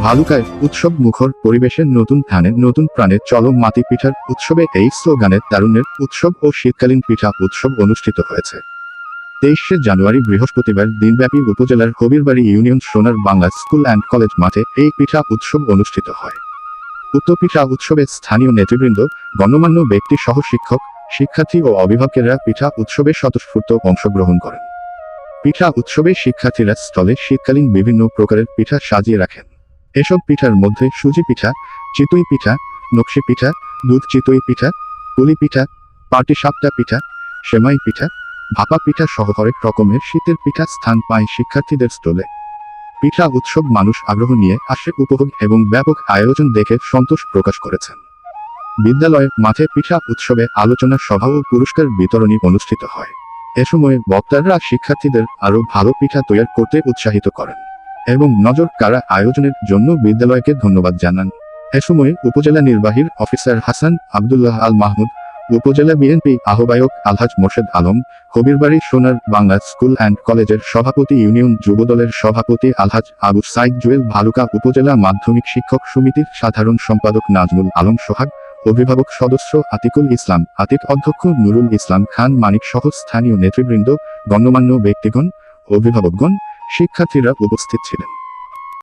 ভালুকায় উৎসব মুখর পরিবেশের নতুন ধানের নতুন প্রাণে চলো মাটি পিঠার উৎসবে এই স্লোগানে তারুণ্যের উৎসব ও শীতকালীন পিঠা উৎসব অনুষ্ঠিত হয়েছে। তেইশে জানুয়ারি বৃহস্পতিবার দিনব্যাপী উপজেলার হবিরবাড়ি ইউনিয়ন সোনার বাংলা স্কুল অ্যান্ড কলেজ মাঠে এই পিঠা উৎসব অনুষ্ঠিত হয়। উক্ত পিঠা উৎসবে স্থানীয় নেতৃবৃন্দ, গণ্যমান্য ব্যক্তি সহ শিক্ষক, শিক্ষার্থী ও অভিভাবকেরা পিঠা উৎসবে স্বতঃস্ফূর্ত অংশগ্রহণ করেন। পিঠা উৎসবে শিক্ষার্থীরা স্থলে শীতকালীন বিভিন্ন প্রকারের পিঠা সাজিয়ে রাখেন। এসব পিঠার মধ্যে সুজি পিঠা, চিতই পিঠা, নকশি পিঠা, দুধ চিতই পিঠা, পুলি পিঠা, পাটি সাপটা পিঠা, সেমাই পিঠা, ভাপা পিঠা সহ হরেক রকমের শীতের পিঠা স্থান পায় শিক্ষার্থীদের স্টলে। পিঠা উৎসব মানুষ আগ্রহ নিয়ে আসে উপভোগ এবং ব্যাপক আয়োজন দেখে সন্তোষ প্রকাশ করেছেন। বিদ্যালয়ে মাঠে পিঠা উৎসবে আলোচনা সভা ও পুরস্কার বিতরণী অনুষ্ঠিত হয়। এ সময় বক্তারা শিক্ষার্থীদের আরও ভালো পিঠা তৈরি করতে উৎসাহিত করেন। এবং নজর কারা আয়োজনের জন্য বিদ্যালয়কে ধন্যবাদ জানান। এ সময় উপজেলা নির্বাহীর অফিসার হাসান আবদুল্লাহ আল মাহমুদ, উপজেলা বিএনপি আহ্বায়ক আলহাজ মোর্শেদ আলম, হবিরবাড়ি সোনার বাংলা স্কুল অ্যান্ড কলেজের সভাপতি ইউনিয়ন যুবদলের সভাপতি আলহাজ আবু সাইদ জুয়েল ভালুকা, উপজেলা মাধ্যমিক শিক্ষক সমিতির সাধারণ সম্পাদক নাজমুল আলম সোহাগ, অভিভাবক সদস্য আতিকুল ইসলাম, আতিক অধ্যক্ষ নুরুল ইসলাম খান মানিক সহ স্থানীয় নেতৃবৃন্দ, গণ্যমান্য ব্যক্তিগণ, অভিভাবকগণ শিক্ষার্থীরা উপস্থিত ছিলেন।